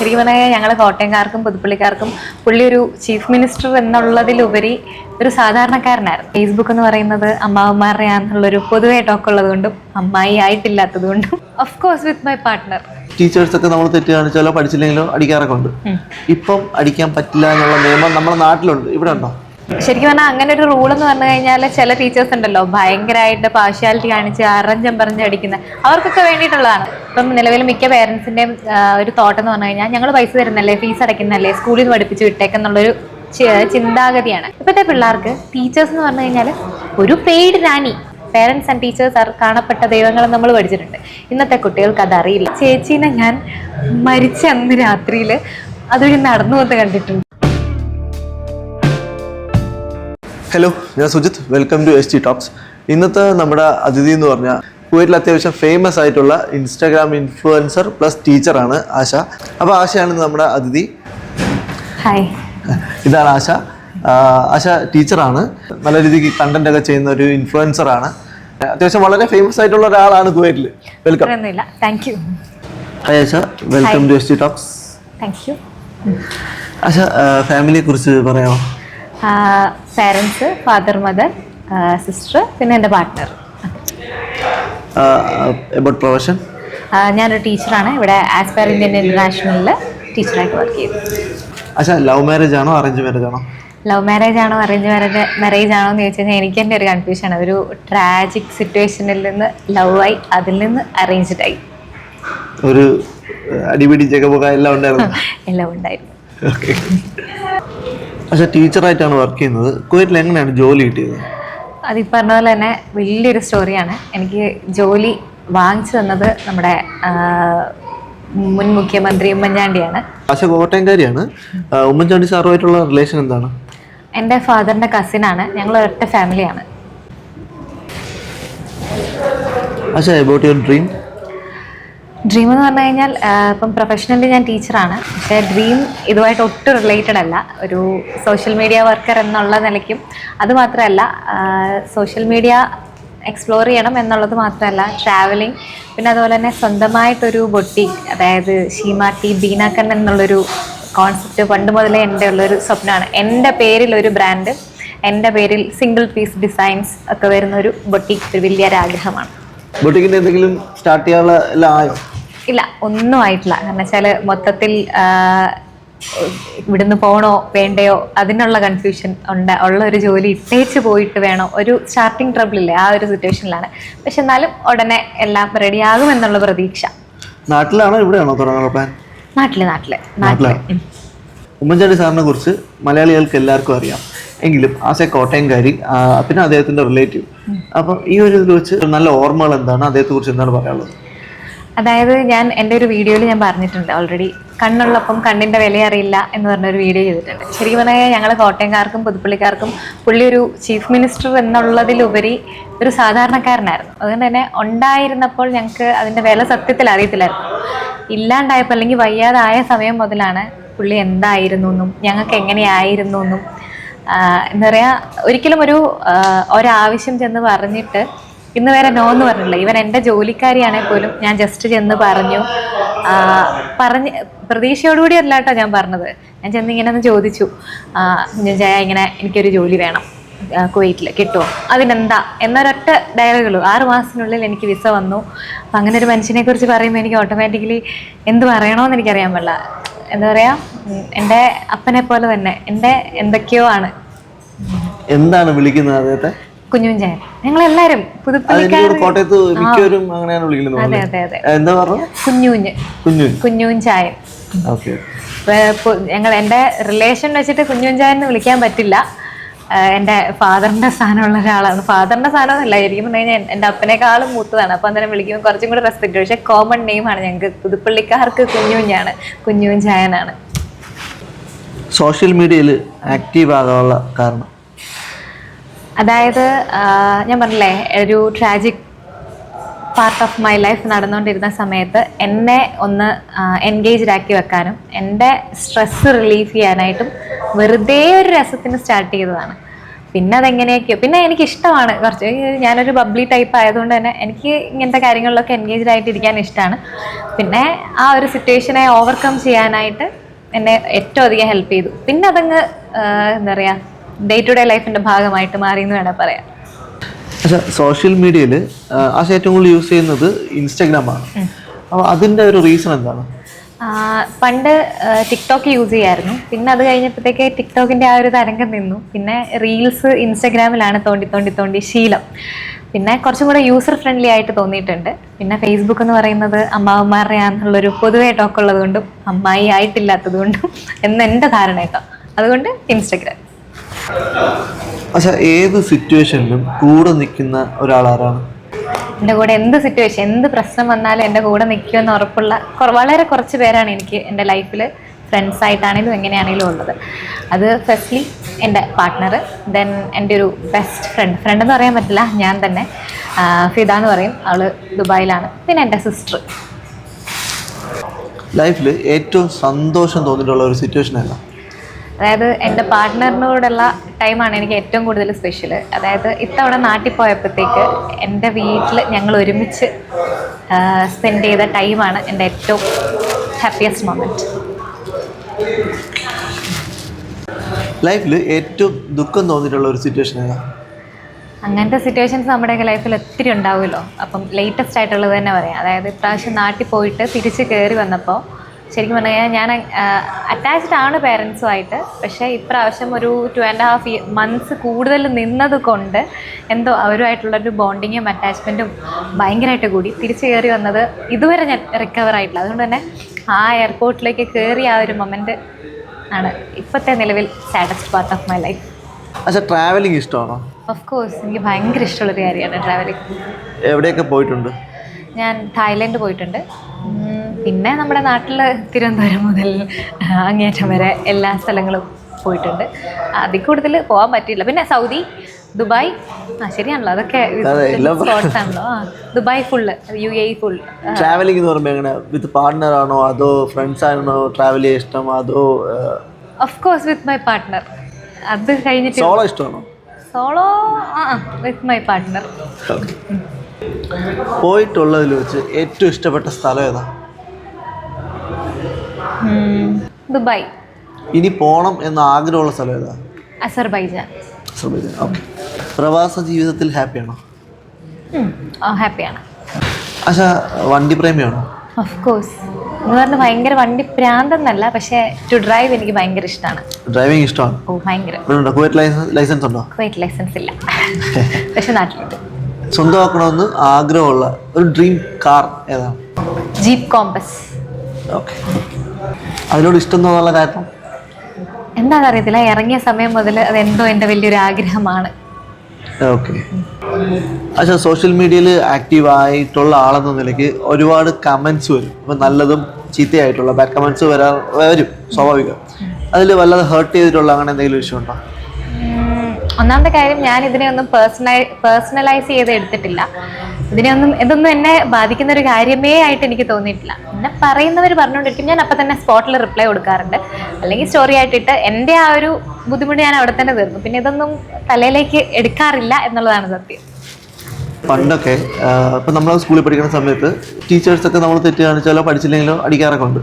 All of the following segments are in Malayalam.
ശരിക്കും പറഞ്ഞാൽ ഞങ്ങൾ കോട്ടയംകാർക്കും പുതുപ്പള്ളിക്കാർക്കും പുള്ളി ഒരു ചീഫ് മിനിസ്റ്റർ എന്നുള്ളതിലുപരി ഒരു സാധാരണക്കാരനായിരുന്നു ഫേസ്ബുക്ക് എന്ന് പറയുന്നത് അമ്മാവന്മാരുടെ ആണെന്നുള്ളൊരു പൊതുവെ ടോക്ക് ഉള്ളത് കൊണ്ടും അമ്മായി ആയിട്ടില്ലാത്തത് കൊണ്ടും of course with my partner teachers ഒക്കെ നമ്മൾ തെറ്റ് കാണിച്ചാലോ പഠിച്ചില്ലെങ്കിലോ അടിക്കാറൊക്കെ ഉണ്ട്. ഇപ്പം അടിക്കാൻ പറ്റില്ല എന്നുള്ള നിയമം നമ്മുടെ നാട്ടിലുണ്ട്. ഇവിടെ ഉണ്ടോ? ശരിക്കും പറഞ്ഞാൽ അങ്ങനെ ഒരു റൂൾ എന്ന് പറഞ്ഞു കഴിഞ്ഞാൽ ചില ടീച്ചേഴ്സ് ഉണ്ടല്ലോ ഭയങ്കരമായിട്ട് പാർഷ്യാലിറ്റി കാണിച്ച് അറഞ്ചം പറഞ്ഞ് അടിക്കുന്ന. അവർക്കൊക്കെ വേണ്ടിയിട്ടുള്ളതാണ്. ഇപ്പം നിലവിൽ മിക്ക പേരൻസിന്റെയും ഒരു തോട്ടം എന്ന് പറഞ്ഞു കഴിഞ്ഞാൽ ഞങ്ങൾ പൈസ തരുന്നല്ലേ ഫീസ് അടയ്ക്കുന്നല്ലേ സ്കൂളിൽ നിന്ന് പഠിപ്പിച്ച് വിട്ടേക്കെന്നുള്ളൊരു ചിന്താഗതിയാണ്. ഇപ്പോഴത്തെ പിള്ളേർക്ക് ടീച്ചേഴ്സ് എന്ന് പറഞ്ഞു കഴിഞ്ഞാൽ ഒരു പെയ്ഡ് റാണി പേരൻസ് ആൻഡ് ടീച്ചേഴ്സ് കാണപ്പെട്ട ദൈവങ്ങൾ നമ്മൾ പഠിച്ചിട്ടുണ്ട്. ഇന്നത്തെ കുട്ടികൾക്ക് അതറിയില്ല. ചേച്ചീനെ ഞാൻ മരിച്ച അന്ന് രാത്രിയിൽ അതൊരു നടന്നു വന്ന് കണ്ടിട്ടുണ്ട്. ഹലോ ഞാൻ Sujith welcome to S T talks ഇന്നത്തെ നമ്മുടെ അതിഥി എന്ന് പറഞ്ഞാൽ കുവൈറ്റിൽ അത്യാവശ്യം ഫേമസ് ആയിട്ടുള്ള ഇൻസ്റ്റാഗ്രാം ഇൻഫ്ലുവൻസർ പ്ലസ് ടീച്ചറാണ് ആശ. അപ്പോൾ ആശയാണ് നമ്മുടെ അതിഥി. ഹായ് ഇതാണ് ആശ. ആശ ടീച്ചറാണ് നല്ല രീതിക്ക് കണ്ടന്റ് ഒക്കെ ചെയ്യുന്ന ഒരു ഇൻഫ്ലുവൻസർ ആണ്. അത്യാവശ്യം വളരെ ഫേമസ് ആയിട്ടുള്ള ഒരാളാണ് കുവൈറ്റിൽ. Welcome thank you hi Asha. Welcome to S T talks thank you Asha ഫാമിലിയെ കുറിച്ച് പറയാമോ? പാരൻസ് ഫാദർ മദർ സിസ്റ്റർ പിന്നെ എന്റെ പാർട്ട്ണർ പ്രൊഫഷൻ ഞാനൊരു ടീച്ചറാണ് ഇവിടെ ആസ്പയർ ഇന്ത്യൻ ഇന്റർനാഷണലിൽ ടീച്ചറായിട്ട് വർക്ക് ചെയ്തു ലവ് മാരേജ് ആണോ അറേഞ്ച് മാരേജ് ആണോ? ലവ് മാരേജ് ആണോ അറേഞ്ച് മാരേജ് മാരേജ് ആണോ എന്ന് ചോദിച്ചു കഴിഞ്ഞാൽ എനിക്ക് എന്റെ ഒരു കൺഫ്യൂഷൻ ഒരു ട്രാജിക് സിറ്റുവേഷനിൽ നിന്ന് ലവ് ആയി അതിൽ നിന്ന് അറേഞ്ച്ഡ് ആയി. ഒരു അടിപിടി ചെക്കപ്പൊക്കെ എല്ലാം ഉണ്ടായിരുന്നു. എല്ലാം ഉണ്ടായിരുന്നു. ഓക്കെ പക്ഷെ ടീച്ചറായിട്ടാണ് വർക്ക് ചെയ്യുന്നത്. കുവൈറ്റിൽ എങ്ങനെയാണ് ജോലി കിട്ടിയത്? അത് ഈ പറഞ്ഞ പോലെ തന്നെ വലിയൊരു സ്റ്റോറിയാണ് എനിക്ക് ജോലി വാങ്ങിച്ചു തന്നത് നമ്മുടെ മുൻ മുഖ്യമന്ത്രി ഉമ്മൻചാണ്ടിയാണ്. പക്ഷെ കോട്ടയംകാരിയാണ്. ഉമ്മൻചാണ്ടി സാറുമായിട്ടുള്ള റിലേഷൻ എന്താണ്? എന്റെ ഫാദറിന്റെ കസിനാണ് ഞങ്ങൾ ഒരൊറ്റ ഫാമിലിയാണ് അച്ഛാ എബൌട്ട് യുവർ ഡ്രീം ഡ്രീം എന്ന് പറഞ്ഞു കഴിഞ്ഞാൽ ഇപ്പം പ്രൊഫഷണലി ഞാൻ ടീച്ചറാണ് പക്ഷേ ഡ്രീം ഇതുമായിട്ട് ഒട്ടും റിലേറ്റഡ് അല്ല. ഒരു സോഷ്യൽ മീഡിയ വർക്കർ എന്നുള്ള നിലയ്ക്കും അതുമാത്രമല്ല സോഷ്യൽ മീഡിയ എക്സ്പ്ലോർ ചെയ്യണം എന്നുള്ളത് മാത്രമല്ല ട്രാവലിംഗ് പിന്നെ അതുപോലെ തന്നെ സ്വന്തമായിട്ടൊരു ബൊട്ടിക് അതായത് ഷീമാട്ടി ബീനാക്കൻ എന്നുള്ളൊരു കോൺസെപ്റ്റ് പണ്ട് മുതലേ എന്റെ ഉള്ളൊരു സ്വപ്നമാണ്. എന്റെ പേരിൽ ഒരു ബ്രാൻഡ് എന്റെ പേരിൽ സിംഗിൾ പീസ് ഡിസൈൻസ് ഒക്കെ വരുന്ന ഒരു ബൊട്ടിക് ഒരു വലിയൊരു ആഗ്രഹമാണ് ബൊട്ടിക്കിന്റെ എന്തെങ്കിലും സ്റ്റാർട്ട് ചെയ്യാനുള്ള ആയോ? ഇല്ല ഒന്നും ആയിട്ടില്ല. കാരണം വെച്ചാൽ മൊത്തത്തിൽ ഇവിടുന്ന് പോണോ വേണ്ടയോ അതിനുള്ള കൺഫ്യൂഷൻ ഉണ്ട്. ഉള്ള ഒരു ജോലി ഇട്ടേച്ച് പോയിട്ട് വേണോ. ഒരു സ്റ്റാർട്ടിങ് ട്രബിളില്ലേ ആ ഒരു സിറ്റുവേഷനിലാണ് പക്ഷെ എന്നാലും ഉടനെ എല്ലാം റെഡിയാകും എന്നുള്ള പ്രതീക്ഷ. നാട്ടിലാണോ ഇവിടെയാണോ തുടങ്ങാനുള്ള പ്ലാൻ നാട്ടിൽ നാട്ടിൽ. നാട്ടിൽ? ഉമ്മൻചാണ്ടി സാറിനെ കുറിച്ച് മലയാളികൾക്ക് എല്ലാവർക്കും അറിയാം. എങ്കിലും ആസ് എ കോട്ടയംകാരി പിന്നെ അദ്ദേഹത്തിന്റെ റിലേറ്റീവ് അപ്പം ഈ ഒരു ഇതിൽ വെച്ച് നല്ല ഓർമ്മകൾ എന്താണ്? അദ്ദേഹത്തെ കുറിച്ച് എന്താണ് പറയാനുള്ളത്? അതായത് ഞാൻ എന്റെ ഒരു വീഡിയോയിൽ ഞാൻ പറഞ്ഞിട്ടുണ്ട് ഓൾറെഡി കണ്ണുള്ളപ്പം കണ്ണിന്റെ വില അറിയില്ല എന്ന് പറഞ്ഞൊരു വീഡിയോ ചെയ്തിട്ടുണ്ട്. ശരിക്കും പറഞ്ഞാൽ ഞങ്ങൾ കോട്ടയംകാർക്കും പുതുപ്പള്ളിക്കാർക്കും പുള്ളി ഒരു ചീഫ് മിനിസ്റ്റർ എന്നുള്ളതിലുപരി ഒരു സാധാരണക്കാരനായിരുന്നു. അതുകൊണ്ട് തന്നെ ഉണ്ടായിരുന്നപ്പോൾ ഞങ്ങൾക്ക് അതിന്റെ വില സത്യത്തിൽ അറിയത്തില്ലായിരുന്നു. ഇല്ലാണ്ടായപ്പോൾ അല്ലെങ്കിൽ വയ്യാതായ സമയം മുതലാണ് പുള്ളി എന്തായിരുന്നു എന്നും ഞങ്ങൾക്ക് എങ്ങനെയായിരുന്നു എന്നും എന്താ പറയുക ഒരിക്കലും ഒരു ഒരാവശ്യം ചെന്ന് പറഞ്ഞിട്ട് ഇന്ന് വരെ നോ എന്ന് പറഞ്ഞില്ല ഇവൻ എന്റെ ജോലിക്കാരിയാണെങ്കിൽ പോലും ഞാൻ ജസ്റ്റ് ചെന്ന് പറഞ്ഞു. പറഞ്ഞ് പ്രതീക്ഷയോടുകൂടി അല്ല കേട്ടോ ഞാൻ പറഞ്ഞത്. ഞാൻ ചെന്ന് ഇങ്ങനെ ഒന്ന് ചോദിച്ചു. ജയ ഇങ്ങനെ എനിക്കൊരു ജോലി വേണം. കുവൈറ്റിൽ കിട്ടുമോ അതിനെന്താ? എന്നൊരൊറ്റ ഡയലോഗുള്ളൂ ആറ് മാസത്തിനുള്ളിൽ എനിക്ക് വിസ വന്നു. അപ്പം അങ്ങനെ ഒരു മനുഷ്യനെ കുറിച്ച് പറയുമ്പോൾ എനിക്ക് ഓട്ടോമാറ്റിക്കലി എന്ത് പറയണമെന്ന് എനിക്കറിയാൻ പാടില്ല. എന്താ പറയാ? എന്റെ അപ്പനെ പോലെ തന്നെ. എന്റെ എന്തൊക്കെയോ ആണ്. എന്താണ് വിളിക്കുന്നത് അദ്ദേഹത്തെ അത് പുതുപ്പള്ളിക്കാർ എനിക്ക് കോട്ടയത്ത് മിക്കവരും അങ്ങനെയാണ് വിളിക്കുന്നത് അതെ അതെ അതെ. എന്താ പറഞ്ഞു കുഞ്ഞുഞ്ഞ്. കുഞ്ഞു ഞങ്ങൾ എന്റെ റിലേഷൻ വെച്ചിട്ട് കുഞ്ഞുഞ്ചായ എന്ന് വിളിക്കാൻ പറ്റില്ല. എന്റെ എന്റെ ഫാദറിന്റെ സ്ഥാനമുള്ള ഒരാളാണ്. ഫാദറിന്റെ സ്ഥാനമൊന്നുമല്ല ശരിക്കും പറഞ്ഞു കഴിഞ്ഞാൽ എന്റെ അപ്പനേക്കാളും മൂത്തതാണ്. അപ്പം അന്നേരം വിളിക്കുമ്പോൾ കുറച്ചും കൂടി റെസ്പെക്ട് പക്ഷേ കോമൺ ആണ് ഞങ്ങൾക്ക്. പുതുപ്പള്ളിക്കാർക്ക് കുഞ്ഞുഞ്ഞാണ്. കുഞ്ഞുഞ്ചായനാണ് സോഷ്യൽ മീഡിയയിൽ ആക്റ്റീവ് ആകാനുള്ള കാരണം? അതായത് ഞാൻ പറഞ്ഞില്ലേ ഒരു tragic part of my life നടന്നുകൊണ്ടിരുന്ന സമയത്ത് എന്നെ ഒന്ന് എൻഗേജ്ഡ് ആക്കി വെക്കാനും എന്റെ സ്ട്രെസ്സ് റിലീഫ് ചെയ്യാനായിട്ടും വെറുതെ ഒരു രസത്തിന് സ്റ്റാർട്ട് ചെയ്തതാണ്. പിന്നെ അതെങ്ങനെയൊക്കെയോ പിന്നെ എനിക്ക് ഇഷ്ടമാണ് കുറച്ച് ഞാനൊരു ബബ്ലി ടൈപ്പ് ആയതുകൊണ്ട് തന്നെ എനിക്ക് ഇങ്ങനത്തെ കാര്യങ്ങളിലൊക്കെ എൻഗേജ്ഡ് ആയിട്ട് ഇരിക്കാൻ ഇഷ്ടമാണ് പിന്നെ ആ ഒരു സിറ്റുവേഷനെ ഓവർകം ചെയ്യാനായിട്ട് എന്നെ ഏറ്റവും അധികം ഹെൽപ്പ് ചെയ്തു. പിന്നെ അതങ്ങ് എന്താ പറയുക ഡേ ടു ഡേ ലൈഫിന്റെ ഭാഗമായിട്ട് മാറി എന്ന് വേണേ പറയാം. പക്ഷെ സോഷ്യൽ മീഡിയയിൽ ആശ ഏറ്റവും കൂടുതൽ യൂസ് ചെയ്യുന്നത് ഇൻസ്റ്റാഗ്രാമാണ് അപ്പോൾ അതിന്റെ ഒരു റീസൺ എന്താണ്? പണ്ട് ടിക്ടോക്ക് യൂസ് ചെയ്യായിരുന്നു. പിന്നെ അത് കഴിഞ്ഞപ്പോഴത്തേക്ക് ടിക്ടോക്കിന്റെ ആ ഒരു തരംഗം നിന്നു. പിന്നെ റീൽസ് ഇൻസ്റ്റാഗ്രാമിലാണ് തോണ്ടി തോണ്ടി തോണ്ടി ശീലം. പിന്നെ കുറച്ചും കൂടെ യൂസർ ഫ്രണ്ട്ലി ആയിട്ട് തോന്നിയിട്ടുണ്ട്. പിന്നെ ഫേസ്ബുക്ക് എന്ന് പറയുന്നത് അമ്മാവന്മാരുടെ ആണെന്നുള്ളൊരു പൊതുവെ ടോക്ക് ഉള്ളതുകൊണ്ടും അമ്മായി ആയിട്ടില്ലാത്തത് കൊണ്ടും എന്ന് എന്റെ ധാരണ കേട്ടോ അതുകൊണ്ട് ഇൻസ്റ്റഗ്രാം പക്ഷെ ഏത് സിറ്റുവേഷനിലും കൂടെ നിൽക്കുന്ന ഒരാളാരാണ്? എന്റെ കൂടെ എന്ത് സിറ്റുവേഷൻ എന്ത് പ്രശ്നം വന്നാലും എന്റെ കൂടെ നിൽക്കുമെന്ന് ഉറപ്പുള്ള വളരെ കുറച്ച് പേരാണ് എനിക്ക് എന്റെ ലൈഫിൽ ഫ്രണ്ട്സ് ആയിട്ടാണെങ്കിലും എങ്ങനെയാണെങ്കിലും ഉള്ളത്. അത് ഫസ്റ്റ്ലി എന്റെ പാർട്ട്ണർ ദെൻ എന്റെ ഒരു ബെസ്റ്റ് ഫ്രണ്ട്. ഫ്രണ്ട് എന്ന് പറയാൻ പറ്റില്ല ഞാൻ തന്നെ. ഫിദ എന്ന് പറയും അവൾ ദുബായിലാണ് പിന്നെ എന്റെ സിസ്റ്റർ. ലൈഫിൽ ഏറ്റവും സന്തോഷം തോന്നിയിട്ടുള്ള ഒരു സിറ്റുവേഷൻ ഏതാ അതായത് എന്റെ പാർട്ട്ണറിനോടുള്ള ടൈമാണ് എനിക്ക് ഏറ്റവും കൂടുതൽ സ്പെഷ്യൽ അതായത് ഇത്തവണ നാട്ടിൽ പോയപ്പോഴത്തേക്ക് എന്റെ വീട്ടിൽ ഞങ്ങൾ ഒരുമിച്ച് സ്പെൻഡ് ചെയ്ത ടൈമാണ് എന്റെ ഏറ്റവും ഹാപ്പിയസ്റ്റ് മൊമെന്റ് ലൈഫിൽ ഏറ്റവും ദുഃഖം തോന്നിയിട്ടുള്ള ഒരു സിറ്റുവേഷൻ ഏതാ? അങ്ങനത്തെ സിറ്റുവേഷൻസ് നമ്മുടെയൊക്കെ ലൈഫിൽ ഒത്തിരി ഉണ്ടാവുമല്ലോ. അപ്പം ലേറ്റസ്റ്റ് ആയിട്ടുള്ളത് തന്നെ പറയാം. അതായത് ഇപ്രാവശ്യം നാട്ടിൽ പോയിട്ട് തിരിച്ച് കയറി വന്നപ്പോൾ ശരിക്കും പറഞ്ഞു കഴിഞ്ഞാൽ ഞാൻ അറ്റാച്ച്ഡ് ആണ് പേരൻസുമായിട്ട് പക്ഷേ ഇപ്രാവശ്യം ഒരു ടു ആൻഡ് ഹാഫ് മന്ത്സ് കൂടുതൽ നിന്നത് കൊണ്ട് എന്തോ അവരുമായിട്ടുള്ളൊരു ബോണ്ടിങ്ങും അറ്റാച്ച്മെന്റും ഭയങ്കരമായിട്ട് കൂടി. തിരിച്ചു കയറി വന്നത് ഇതുവരെ ഞാൻ റിക്കവർ ആയിട്ടില്ല. അതുകൊണ്ട് തന്നെ ആ എയർപോർട്ടിലേക്ക് കയറി ആ ഒരു മൊമെന്റ് ആണ് ഇപ്പോഴത്തെ നിലവിൽ saddest part of my life പക്ഷെ ട്രാവലിംഗ് ഇഷ്ടമാണോ? ഓഫ് കോഴ്സ് എനിക്ക് ഭയങ്കര ഇഷ്ടമുള്ളൊരു കാര്യമാണ് ട്രാവലിംഗ് എവിടെയൊക്കെ പോയിട്ടുണ്ട്? ഞാൻ തായ്ലൻഡ് പോയിട്ടുണ്ട്. പിന്നെ നമ്മുടെ നാട്ടിൽ തിരുവനന്തപുരം മുതൽ അങ്ങേറ്റം വരെ എല്ലാ സ്ഥലങ്ങളും പോയിട്ടുണ്ട്. അതിൽ കൂടുതൽ പോകാൻ പറ്റിയില്ല. പിന്നെ സൗദി ദുബായ്. ആ ശരിയാണല്ലോ. അതൊക്കെ ആണല്ലോ ആ Dubai full U A full travelling എന്ന് പറയുമ്പോൾ എങ്ങനെ? വിത്ത് പാർട്ണർ ആണോ? അതോ ഫ്രണ്ട്സ് ആണോ? ട്രാവൽ ചെയ്യാൻ ഇഷ്ടം? അതോ of course with my partner അത് കഴിഞ്ഞിട്ട് സോളോ ഇഷ്ടമാണോ? സോളോ ആ വിത്ത് മൈ പാർട്ണർ പോയിട്ടുള്ളതിൽ വെച്ച് ഏറ്റവും ഇഷ്ടപ്പെട്ട സ്ഥലം ഏതാ? ദുബായ്. ഇനി പോണം എന്ന ആഗ്രഹമുള്ള സ്ഥലം ഏതാ? അസർബൈജാൻ. ഓക്കെ. പ്രവാസ ജീവിതത്തിൽ ഹാപ്പിയാണോ? ഹാപ്പിയാണ്. അച്ഛാ വണ്ടി പ്രേമിയാണോ? ഓഫ് കോഴ്സ് എന്ന് പറഞ്ഞാൽ ഭയങ്കര വണ്ടി പ്രാന്തെന്നല്ല പക്ഷേ ടു ഡ്രൈവ് എനിക്ക് ഭയങ്കര ഇഷ്ടമാണ് ഡ്രൈവിംഗ് ഇഷ്ടമാണ്? ഓ ഭയങ്കര. കുവൈറ്റ് ലൈസൻസ് ലൈസൻസ് ഉണ്ടോ? കുവൈറ്റ് ലൈസൻസ് ഇല്ല. പക്ഷെ നാട്ടിലുണ്ട്. സ്വന്തമാക്കണമെന്ന് ആഗ്രഹമുള്ള ഒരു ഡ്രീം കാർ ഏതാണ്? Jeep Compass. ഓക്കെ. അതിനോട് ഇഷ്ടം തോന്നാനുള്ള കാരണം? എന്താണെന്ന് അറിയത്തില്ല ഇറങ്ങിയ സമയം മുതൽ അതെന്തോ എന്റെ വലിയൊരു ആഗ്രഹമാണ്. ഓക്കെ. പക്ഷേ സോഷ്യൽ മീഡിയയിൽ ആക്റ്റീവ് ആയിട്ടുള്ള ആളെന്ന നിലയ്ക്ക് ഒരുപാട് കമൻസ് വരും. ഇപ്പം നല്ലതും ചീത്തയായിട്ടുള്ള ബാഡ് കമൻസ് വരാ വരും സ്വാഭാവികം. അതിൽ വല്ലാതെ ഹേർട്ട് ചെയ്തിട്ടുള്ള അങ്ങനെ എന്തെങ്കിലും വിഷയം ഉണ്ടോ? ഒന്നാമത്തെ കാര്യം ഞാൻ ഇതിനെ ഒന്നും പേഴ്സണലൈ പേഴ്സണലൈസ് ചെയ്ത് എടുത്തിട്ടില്ല. ഇതിനെ ഒന്നും ഇതൊന്നും എന്നെ ബാധിക്കുന്ന ഒരു കാര്യമേ ആയിട്ട് എനിക്ക് തോന്നിയിട്ടില്ല. പിന്നെ പറയുന്നവർ പറഞ്ഞുകൊണ്ടിരിക്കും. ഞാൻ അപ്പം തന്നെ സ്പോട്ടിൽ റിപ്ലൈ കൊടുക്കാറുണ്ട്. അല്ലെങ്കിൽ സ്റ്റോറി ആയിട്ടിട്ട് എന്റെ ആ ഒരു ബുദ്ധിമുട്ട് ഞാൻ അവിടെ തന്നെ തീർന്നു. പിന്നെ ഇതൊന്നും തലയിലേക്ക് എടുക്കാറില്ല എന്നുള്ളതാണ് സത്യം. പണ്ടൊക്കെ ഇപ്പം നമ്മൾ സ്കൂളിൽ പഠിക്കുന്ന സമയത്ത് ടീച്ചേഴ്സൊക്കെ നമ്മൾ തെറ്റ് കാണിച്ചാലോ പഠിച്ചില്ലെങ്കിലോ അടിക്കാറൊക്കെ ഉണ്ട്.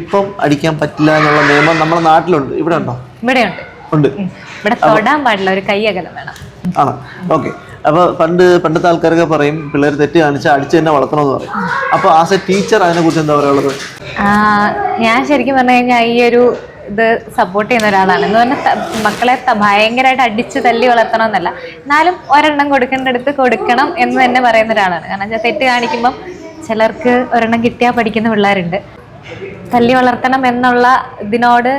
ഇപ്പം അടിക്കാൻ പറ്റില്ല എന്നുള്ള നിയമം നമ്മുടെ നാട്ടിലുണ്ട്. ഇവിടെ ഉണ്ടോ? ഇവിടെ ഉണ്ട്. ഉണ്ട് ഇവിടെ തൊടാൻ പാടില്ല. ഒരു കൈ അകലം വേണം. ആണ്. ഓക്കെ അപ്പൊ പണ്ട് പണ്ടത്തെ ആൾക്കാരൊക്കെ പറയും പിള്ളേർ തെറ്റ് കാണിച്ചാൽ അടിച്ച് തന്നെ വളർത്തണമെന്ന് പറയും. അപ്പൊ ആസ് എ ടീച്ചർ അതിനെ കുറിച്ച് എന്താ പറയുള്ളത് ഞാൻ ശരിക്കും പറഞ്ഞു കഴിഞ്ഞാൽ ഈ ഒരു ഇത് സപ്പോർട്ട് ചെയ്യുന്ന ഒരാളാണ്. എന്ന് പറഞ്ഞാൽ മക്കളെ ഭയങ്കരമായിട്ട് അടിച്ച് തല്ലി വളർത്തണമെന്നല്ല എന്നാലും ഒരെണ്ണം കൊടുക്കേണ്ടടുത്ത് കൊടുക്കണം എന്ന് തന്നെ പറയുന്ന ഒരാളാണ്. കാരണം വെച്ചാൽ തെറ്റ് കാണിക്കുമ്പം ചിലർക്ക് ഒരെണ്ണം കിട്ടിയാൽ പഠിക്കുന്ന പിള്ളേരുണ്ട്. തല്ലി വളർത്തണം എന്നുള്ള ഇതിനോട്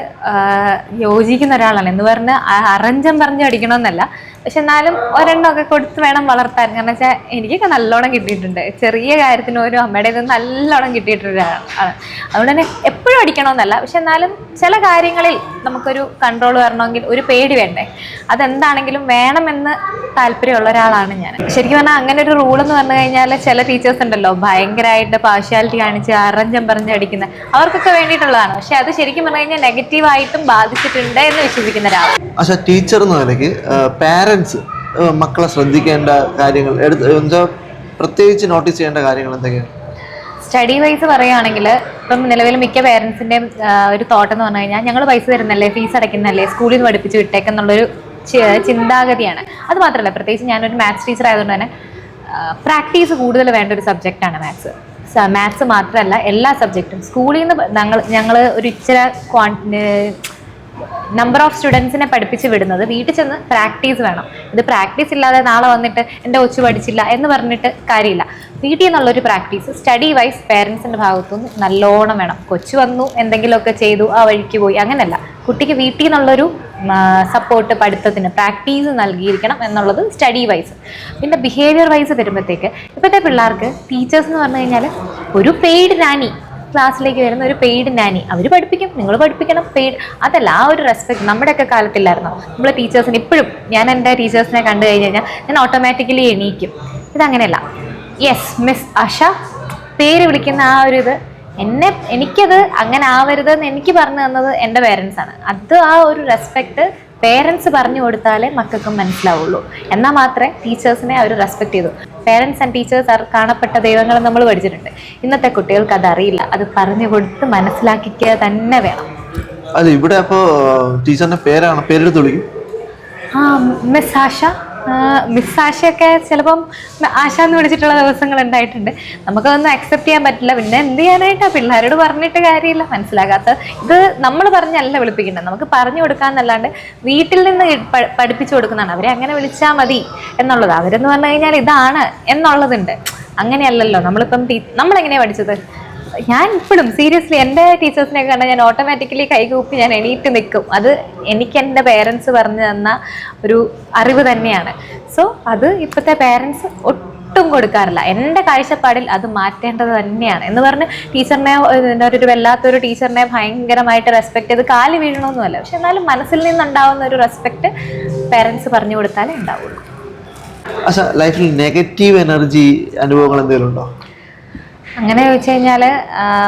യോജിക്കുന്ന ഒരാളാണ്. എന്ന് പറഞ്ഞ് അറഞ്ചം പറഞ്ഞ് അടിക്കണമെന്നല്ല പക്ഷെ എന്നാലും ഒരെണ്ണമൊക്കെ കൊടുത്ത് വേണം വളർത്താൻ. കാരണം വെച്ചാൽ എനിക്കൊക്കെ നല്ലോണം കിട്ടിയിട്ടുണ്ട്. ചെറിയ കാര്യത്തിന് ഒരു അമ്മയുടെ ഇത് നല്ലോണം കിട്ടിയിട്ടുണ്ട് ആണ് അതുകൊണ്ട് തന്നെ എപ്പോഴും അടിക്കണമെന്നല്ല. പക്ഷെ എന്നാലും ചില കാര്യങ്ങളിൽ നമുക്കൊരു കൺട്രോൾ വരണമെങ്കിൽ ഒരു പേടി വേണ്ടേ? അതെന്താണെങ്കിലും വേണമെന്ന് താല്പര്യമുള്ള ഒരാളാണ് ഞാൻ. ശരിക്കും പറഞ്ഞാൽ അങ്ങനെ ഒരു റൂൾ എന്ന് പറഞ്ഞു കഴിഞ്ഞാൽ ചില ടീച്ചേഴ്സ് ഉണ്ടല്ലോ ഭയങ്കരമായിട്ട് പാർഷ്യാലിറ്റി കാണിച്ച് അറഞ്ചം പറഞ്ഞ് അടിക്കുന്ന. അവർക്കൊക്കെ വേണ്ടിയിട്ടുള്ളതാണ്. പക്ഷെ അത് ശരിക്കും പറഞ്ഞു കഴിഞ്ഞാൽ നെഗറ്റീവായിട്ടും ബാധിച്ചിട്ടുണ്ട് എന്ന് വിശ്വസിക്കുന്ന ഒരാളാണ്. ടീച്ചർ പാരൻസ് മക്കളെ ശ്രദ്ധിക്കേണ്ട കാര്യങ്ങൾ എടുത്ത് എന്താ പ്രത്യേകിച്ച് നോട്ടീസ് ചെയ്യേണ്ട കാര്യങ്ങൾ എന്തൊക്കെയാണ്? സ്റ്റഡി വൈസ് പറയുകയാണെങ്കിൽ ഇപ്പം നിലവിൽ മിക്ക പേരൻസിന്റെയും ഒരു തോട്ടം എന്ന് പറഞ്ഞു കഴിഞ്ഞാൽ ഞങ്ങൾ പൈസ തരുന്നല്ലേ ഫീസ് അടയ്ക്കുന്നല്ലേ സ്കൂളിൽ നിന്ന് പഠിപ്പിച്ച് വിട്ടേക്കെന്നുള്ളൊരു ചിന്താഗതിയാണ്. അത് മാത്രമല്ല പ്രത്യേകിച്ച് ഞാനൊരു മാത്സ് ടീച്ചർ ആയതുകൊണ്ട് തന്നെ പ്രാക്ടീസ് കൂടുതൽ വേണ്ട ഒരു സബ്ജക്റ്റാണ് മാത്സ് മാത്സ് മാത്രമല്ല എല്ലാ സബ്ജക്റ്റും സ്കൂളിൽ നിന്ന് ഞങ്ങൾ ഞങ്ങൾ ഒരു ഇച്ചിരി ക്വാണ്ടി നമ്പർ ഓഫ് സ്റ്റുഡൻസിനെ പഠിപ്പിച്ച് വിടുന്നത്. വീട്ടിൽ ചെന്ന് പ്രാക്ടീസ് വേണം. ഇത് പ്രാക്ടീസ് ഇല്ലാതെ നാളെ വന്നിട്ട് എന്റെ ഒച്ചു പഠിച്ചില്ല എന്ന് പറഞ്ഞിട്ട് കാര്യമില്ല. വീട്ടിൽ നിന്നുള്ളൊരു പ്രാക്ടീസ്. സ്റ്റഡി വൈസ് പേരൻസിന്റെ ഭാഗത്തുനിന്ന് നല്ലോണം വേണം. കൊച്ചു വന്നു എന്തെങ്കിലുമൊക്കെ ചെയ്തു ആ വഴിക്ക് പോയി. അങ്ങനെയല്ല. കുട്ടിക്ക് വീട്ടിൽ നിന്നുള്ളൊരു സപ്പോർട്ട് പഠിത്തത്തിന് പ്രാക്ടീസ് നൽകിയിരിക്കണം എന്നുള്ളത് സ്റ്റഡി വൈസ് പിന്നെ ബിഹേവിയർ വൈസ് വരുമ്പോഴത്തേക്ക് ഇപ്പോഴത്തെ പിള്ളേർക്ക് ടീച്ചേഴ്സ് എന്ന് പറഞ്ഞു കഴിഞ്ഞാൽ ഒരു പെയ്ഡ് നാനി ക്ലാസ്സിലേക്ക് വരുന്ന ഒരു പെയ്ഡ് നാനി അവർ പഠിപ്പിക്കും നിങ്ങൾ പഠിപ്പിക്കണം പെയ്ഡ് അതല്ല ആ ഒരു റെസ്പെക്ട് നമ്മുടെയൊക്കെ കാലത്തില്ലായിരുന്നു നമ്മൾ ടീച്ചേഴ്സിന് ഇപ്പോഴും ഞാൻ എന്റെ ടീച്ചേഴ്സിനെ കണ്ടു കഴിഞ്ഞ് കഴിഞ്ഞാൽ ഞാൻ ഓട്ടോമാറ്റിക്കലി എണീക്കും. ഇതങ്ങനെയല്ല. യെസ് മിസ് അഷ പേര് വിളിക്കുന്ന ആ ഒരു ഇത് എന്നെ എനിക്കത് അങ്ങനെ ആവരുതെന്ന് എനിക്ക് പറഞ്ഞു തന്നത് എന്റെ പേരൻസ് ആണ്. അത് ആ ഒരു റെസ്പെക്ട് പേരൻസ് പറഞ്ഞു കൊടുത്താലേ മക്കൾക്കും മനസ്സിലാവുള്ളൂ. എന്നാൽ മാത്രമേ ടീച്ചേഴ്സിനെ അവർ റെസ്പെക്ട് ചെയ്തു. പേരൻസ് ആൻഡ് ടീച്ചേഴ്സ് കാണപ്പെട്ട ദൈവങ്ങൾ നമ്മൾ പഠിച്ചിട്ടുണ്ട്. ഇന്നത്തെ കുട്ടികൾക്ക് അതറിയില്ല അത് പറഞ്ഞു കൊടുത്ത് മനസ്സിലാക്കിക്കുക തന്നെ വേണം. അതെ ഇവിടെ അപ്പോൾ ടീച്ചറിന്റെ പേരാണ്? പേരെടുത്ത് വിളിക്കും. ആ മിസ് ആശ. മിസ് ആശയൊക്കെ ചിലപ്പം ആശ എന്ന് വിളിച്ചിട്ടുള്ള ദിവസങ്ങൾ ഉണ്ടായിട്ടുണ്ട്. നമുക്കതൊന്നും അക്സെപ്റ്റ് ചെയ്യാൻ പറ്റില്ല. പിന്നെ എന്ത് ചെയ്യാനായിട്ടാ? പിള്ളേരോട് പറഞ്ഞിട്ട് കാര്യമില്ല. മനസ്സിലാകാത്ത ഇത് നമ്മൾ പറഞ്ഞല്ല വിളിപ്പിക്കേണ്ടത് നമുക്ക് പറഞ്ഞു കൊടുക്കാന്നല്ലാണ്ട് വീട്ടിൽ നിന്ന് പഠിപ്പിച്ചു കൊടുക്കുന്നതാണ്. അവരെ അങ്ങനെ വിളിച്ചാൽ മതി എന്നുള്ളത്. അവരെന്ന് പറഞ്ഞു കഴിഞ്ഞാൽ ഇതാണ് എന്നുള്ളതുണ്ട്. അങ്ങനെയല്ലല്ലോ. നമ്മളിപ്പം നമ്മളെങ്ങനെയാണ് നമ്മളെങ്ങനെയാ പഠിച്ചത്? ഞാൻ ഇപ്പോഴും സീരിയസ്ലി എന്റെ ടീച്ചേഴ്സിനെ കണ്ടാൽ ഞാൻ ഓട്ടോമാറ്റിക്കലി കൈകൂപ്പി ഞാൻ എണീറ്റ് നിൽക്കും അത് എനിക്ക് എന്റെ പേരൻസ് പറഞ്ഞു തന്ന ഒരു അറിവ് തന്നെയാണ്. സോ അത് ഇപ്പോഴത്തെ പേരൻസ് ഒട്ടും കൊടുക്കാറില്ല. എന്റെ കാഴ്ചപ്പാടിൽ അത് മാറ്റേണ്ടത് തന്നെയാണ്. എന്ന് പറഞ്ഞ് ടീച്ചറിനെ ഒരു വല്ലാത്തൊരു ടീച്ചറിനെ ഭയങ്കരമായിട്ട് റെസ്പെക്ട് ചെയ്ത് കാൽ വീഴണമെന്നല്ല പക്ഷെ എന്നാലും മനസ്സിൽ നിന്നുണ്ടാവുന്ന ഒരു റെസ്പെക്ട് പേരൻസ് പറഞ്ഞു കൊടുത്താലേ ഉണ്ടാവുള്ളൂ. ലൈഫിൽ നെഗറ്റീവ് എനർജി അനുഭവങ്ങൾ എന്തെങ്കിലും ഉണ്ടോ? അങ്ങനെ ചോദിച്ചു കഴിഞ്ഞാൽ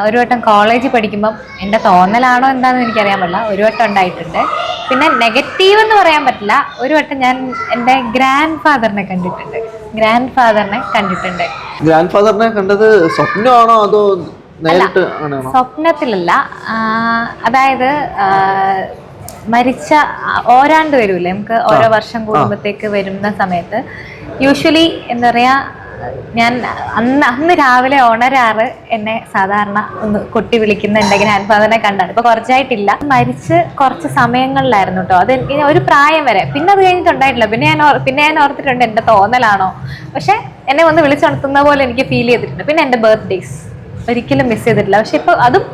ഒരു വട്ടം കോളേജിൽ പഠിക്കുമ്പം എന്റെ തോന്നലാണോ എന്താണെന്ന് എനിക്കറിയാൻ പറ്റില്ല. ഒരു വട്ടം ഉണ്ടായിട്ടുണ്ട്. പിന്നെ നെഗറ്റീവ് എന്ന് പറയാൻ പറ്റില്ല. ഒരു വട്ടം ഞാൻ എന്റെ ഗ്രാൻഡ് ഫാദറിനെ കണ്ടിട്ടുണ്ട്. ഗ്രാൻഡ് ഫാദറിനെ കണ്ടിട്ടുണ്ട്. ഗ്രാൻഡ് ഫാദറിനെ കണ്ടത് സ്വപ്നമാണോ അതോ നേരിട്ട് സ്വപ്നത്തിലല്ല. അതായത് മരിച്ച ഓരാണ്ട് വരൂലേ? നമുക്ക് ഓരോ വർഷം കൂടുമ്പോഴത്തേക്ക് വരുന്ന സമയത്ത്. യൂഷ്വലി എന്താ പറയാ ഞാൻ അന്ന് അന്ന് രാവിലെ ഉണരാറ് എന്നെ സാധാരണ ഒന്ന് കൊട്ടി വിളിക്കുന്ന എന്റെ ഗ്രാൻഡ് ഫാദറിനെ കണ്ടാണ്. ഇപ്പൊ കുറച്ചായിട്ടില്ല. മരിച്ച് കുറച്ച് സമയങ്ങളിലായിരുന്നു കേട്ടോ അത് ഒരു പ്രായം വരെ. പിന്നെ അത് കഴിഞ്ഞിട്ടുണ്ടായിട്ടില്ല. പിന്നെ ഞാൻ പിന്നെ ഞാൻ ഓർത്തിട്ടുണ്ട് എന്റെ തോന്നലാണോ. പക്ഷെ എന്നെ ഒന്ന് വിളിച്ചുണർത്തുന്ന പോലെ എനിക്ക് ഫീൽ ചെയ്തിട്ടുണ്ട്. പിന്നെ എന്റെ ബർത്ത്ഡേസ് ഒരിക്കലും മിസ് ചെയ്തിട്ടില്ല. പക്ഷെ ഇപ്പൊ അതും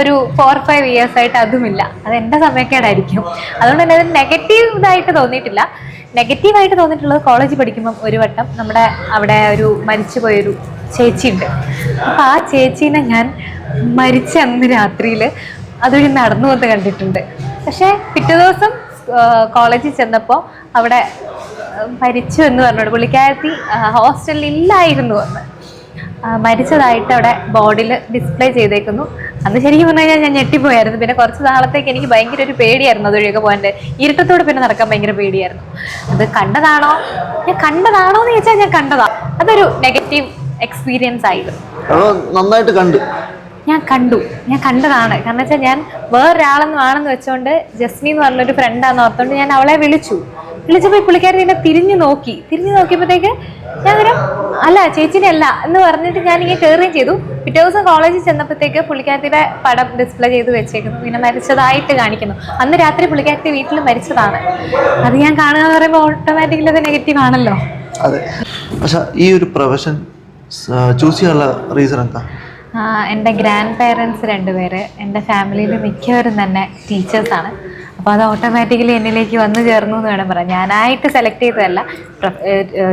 ഒരു ഫോർ ഫൈവ് ഇയേഴ്സ് ആയിട്ട് അതുമില്ല. അത് എന്റെ സമയക്കേടായിരിക്കും. അതുകൊണ്ട് തന്നെ അത് നെഗറ്റീവ് ഇതായിട്ട് തോന്നിയിട്ടില്ല. നെഗറ്റീവായിട്ട് തോന്നിയിട്ടുള്ളത് കോളേജ് പഠിക്കുമ്പം ഒരു വട്ടം നമ്മുടെ അവിടെ ഒരു മരിച്ചു പോയൊരു ചേച്ചിയുണ്ട്. അപ്പോൾ ആ ചേച്ചീനെ ഞാൻ മരിച്ച അന്ന് രാത്രിയിൽ അതുവഴി നടന്നു വന്ന് കണ്ടിട്ടുണ്ട്. പക്ഷേ പിറ്റേ ദിവസം കോളേജിൽ ചെന്നപ്പോൾ അവിടെ മരിച്ചു എന്ന് പറഞ്ഞോട് പുള്ളിക്കാരത്തി ഹോസ്റ്റലിൽ ഇല്ലായിരുന്നു എന്ന് മരിച്ചതായിട്ട് അവിടെ ബോഡിയിൽ ഡിസ്പ്ലേ ചെയ്തേക്കുന്നു. അന്ന് ശരിക്കും പറഞ്ഞു കഴിഞ്ഞാൽ ഞാൻ ഞെട്ടിപ്പോയായിരുന്നു. പിന്നെ കുറച്ച് നാളത്തേക്ക് എനിക്ക് ഭയങ്കര ഒരു പേടിയായിരുന്നു അതുവഴിയൊക്കെ പോകാൻ ഇരുട്ടത്തോടെ പിന്നെ നടക്കാൻ ഭയങ്കര പേടിയായിരുന്നു. അത് കണ്ടതാണോ? ഞാൻ കണ്ടതാണോ എന്ന് ചോദിച്ചാൽ ഞാൻ കണ്ടതാ. അതൊരു നെഗറ്റീവ് എക്സ്പീരിയൻസ് ആയിരുന്നു. നന്നായിട്ട് കണ്ടു. ഞാൻ കണ്ടു. ഞാൻ കണ്ടതാണ്. കാരണം വെച്ചാൽ ഞാൻ വേറൊരാളെന്ന് ആണെന്ന് വെച്ചോണ്ട് ജസ്മി എന്ന് പറഞ്ഞൊരു ഫ്രണ്ടാന്ന് ഓർത്തോണ്ട് ഞാൻ അവളെ വിളിച്ചു. വിളിച്ചപ്പോൾ ഈ പുള്ളിക്കാരി എന്നെ തിരിഞ്ഞു നോക്കി. തിരിഞ്ഞു നോക്കിയപ്പോഴത്തേക്ക് ഞാൻ അന്നേരം അല്ല ചേച്ചിനെ അല്ല എന്ന് പറഞ്ഞിട്ട് ഞാൻ ഇങ്ങനെ കയറുകയും ചെയ്തു. പിറ്റേ ദിവസം കോളേജിൽ ചെന്നപ്പോഴത്തേക്ക് പുള്ളിക്കാരത്തിയുടെ പടം ഡിസ്പ്ലേ ചെയ്ത് വെച്ചേക്കുന്നു. പിന്നെ മരിച്ചതായിട്ട് കാണിക്കുന്നു. അന്ന് രാത്രി പുള്ളിക്കാരത്തി വീട്ടിൽ മരിച്ചതാണ്. അത് ഞാൻ കാണുക എന്ന് പറയുമ്പോൾ ഓട്ടോമാറ്റിക്കലി അത് നെഗറ്റീവ് ആണല്ലോ. അതെ. പക്ഷെ ഈ ഒരു പ്രൊഫഷൻ ചൂസ് ചെയ്യാനുള്ള റീസൺ എന്താ? എന്റെ ഗ്രാൻഡ് പേരൻസ് രണ്ടുപേര് എന്റെ ഫാമിലിയിൽ മിക്കവരും തന്നെ ടീച്ചേഴ്സാണ് അപ്പോൾ അത് ഓട്ടോമാറ്റിക്കലി എന്നിലേക്ക് വന്നു ചേർന്നു എന്ന് വേണം പറയാം ഞാനായിട്ട് സെലക്ട് ചെയ്തതല്ല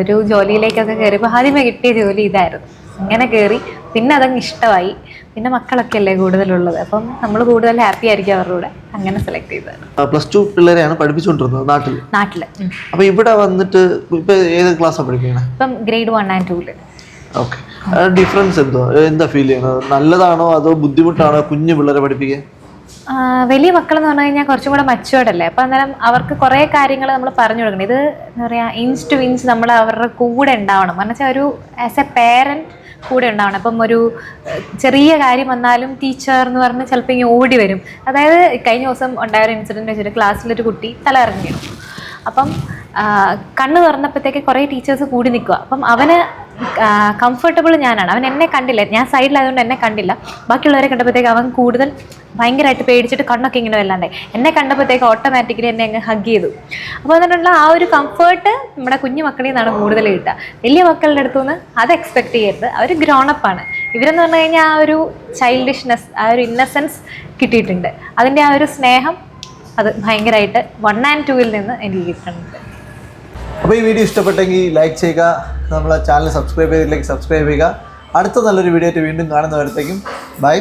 ഒരു ജോലിയിലേക്കൊക്കെ കയറിയപ്പോൾ ആദ്യമേ കിട്ടിയ ജോലി ഇതായിരുന്നു. അങ്ങനെ കയറി പിന്നെ അതങ്ങ് ഇഷ്ടമായി. പിന്നെ മക്കളൊക്കെ അല്ലേ കൂടുതലുള്ളത്. അപ്പം നമ്മൾ കൂടുതൽ ഹാപ്പി ആയിരിക്കും അവരുടെ കൂടെ. അങ്ങനെ സെലക്ട് ചെയ്തത് പ്ലസ് ടു പിള്ളേരെയാണ് പഠിപ്പിച്ചുകൊണ്ടിരുന്നത് നാട്ടിൽ നാട്ടിൽ അപ്പോൾ ഇവിടെ വന്നിട്ട് ഇപ്പോൾ ഏത് ക്ലാസ്സാണ് പഠിക്കുന്നത് ഇപ്പം ഗ്രേഡ് വൺ ആൻഡ് ടൂൽ ഓക്കെ ഡിഫറൻസ് എന്തോ എന്താ ഫീൽ ചെയ്യണത്? നല്ലതാണോ അതോ ബുദ്ധിമുട്ടാണോ കുഞ്ഞു പിള്ളേരെ പഠിപ്പിക്കാൻ? ആ, വലിയ മക്കളെന്ന് പറഞ്ഞു കഴിഞ്ഞാൽ കുറച്ചും കൂടെ മച്ചുവേർഡ് അല്ലേ? അപ്പം അന്നേരം അവർക്ക് കുറേ കാര്യങ്ങൾ നമ്മൾ പറഞ്ഞു കൊടുക്കണം. ഇത് എന്താ പറയുക ഇഞ്ച് ടു ഇഞ്ച് നമ്മൾ അവരുടെ കൂടെ ഉണ്ടാവണം. എന്ന് വെച്ചാൽ ഒരു ആസ് എ പേരന്റ് കൂടെ ഉണ്ടാവണം. അപ്പം ഒരു ചെറിയ കാര്യം വന്നാലും ടീച്ചർ എന്ന് പറഞ്ഞ് ചിലപ്പോൾ ഇങ്ങനെ ഓടി വരും. അതായത് കഴിഞ്ഞ ദിവസം ഉണ്ടായ ഒരു ഇൻസിഡന്റ് വെച്ചിട്ട് ക്ലാസ്സിലൊരു കുട്ടി തല അപ്പം കണ്ണ് തുറന്നപ്പോഴത്തേക്ക് കുറേ ടീച്ചേഴ്സ് കൂടി നിൽക്കുക അപ്പം അവന് കംഫർട്ടബിൾ ഞാനാണ്. അവൻ എന്നെ കണ്ടില്ല. ഞാൻ സൈഡിലായതുകൊണ്ട് എന്നെ കണ്ടില്ല. ബാക്കിയുള്ളവരെ കണ്ടപ്പോഴത്തേക്ക് അവൻ കൂടുതൽ ഭയങ്കരമായിട്ട് പേടിച്ചിട്ട് കണ്ണൊക്കെ ഇങ്ങനെ വല്ലാണ്ടേ. എന്നെ കണ്ടപ്പോഴത്തേക്ക് ഓട്ടോമാറ്റിക്കലി എന്നെ അങ്ങ് ഹഗ് ചെയ്തു. അപ്പോൾ എന്നിട്ടുള്ള ആ ഒരു കംഫേർട്ട് നമ്മുടെ കുഞ്ഞു മക്കളിൽ നിന്നാണ് കൂടുതൽ കിട്ടുക. വലിയ മക്കളുടെ അടുത്തുനിന്ന് അത് എക്സ്പെക്ട് ചെയ്യരുത്. അവർ ഗ്രോണപ്പാണ് ഇവരെന്ന് പറഞ്ഞു കഴിഞ്ഞാൽ ആ ഒരു ചൈൽഡിഷ്നെസ് ആ ഒരു ഇന്നസെൻസ് കിട്ടിയിട്ടുണ്ട്. അതിന്റെ ആ ഒരു സ്നേഹം അത് ഭയങ്കരമായിട്ട് വൺ ആൻഡ് ടൂവിൽ നിന്ന് എനിക്ക് കിട്ടുന്നുണ്ട്. അപ്പോൾ ഈ വീഡിയോ ഇഷ്ടപ്പെട്ടെങ്കിൽ ലൈക്ക് ചെയ്യുക നമ്മളെ ചാനൽ സബ്സ്ക്രൈബ് ചെയ്തില്ലെങ്കിൽ സബ്സ്ക്രൈബ് ചെയ്യുക. അടുത്ത നല്ലൊരു വീഡിയോ ആയിട്ട് വീണ്ടും കാണുന്നവരത്തേക്കും ബൈ